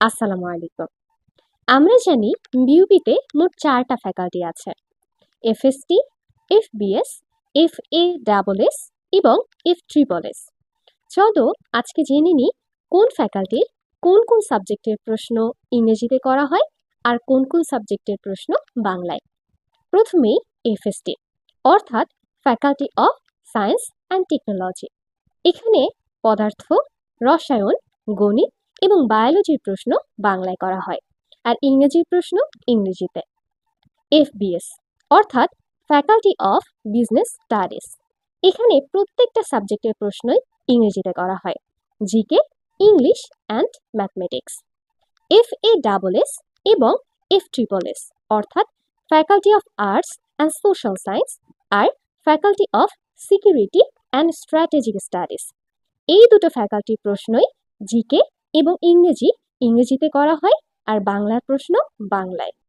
আসসালামু আলাইকুম। আমরা জানি বিউবিতে মোট চারটা ফ্যাকাল্টি আছে। FST FBS F A double S এবং এফ ট্রিপল এস চলো আজকে জেনে নিই কোন ফ্যাকাল্টির কোন কোন সাবজেক্টের প্রশ্ন ইংরেজিতে করা হয় আর কোন কোন সাবজেক্টের প্রশ্ন বাংলায়। প্রথমেই এফএসটি অর্থাৎ faculty of science and technology এখানে পদার্থ, রসায়ন, গণিত এবং বায়োলজির প্রশ্ন বাংলায় করা হয়। আর ইংরেজির প্রশ্ন ইংরেজিতে। এফবিএস, অর্থাৎ ফ্যাকাল্টি অফ বিজনেস স্টাডিজ এখানে প্রত্যেকটা সাবজেক্টের প্রশ্নই ইংরেজিতে করা হয়। GK, English and mathematics. F A double S এবং এফ ট্রিপল এস অর্থাৎ faculty of arts and social science R faculty of security and strategic studies এই দুটো ফ্যাকাল্টির প্রশ্নই জিকে এবং ইংরেজি। ইংরেজিতে করা হয় আর বাংলার প্রশ্ন বাংলায়।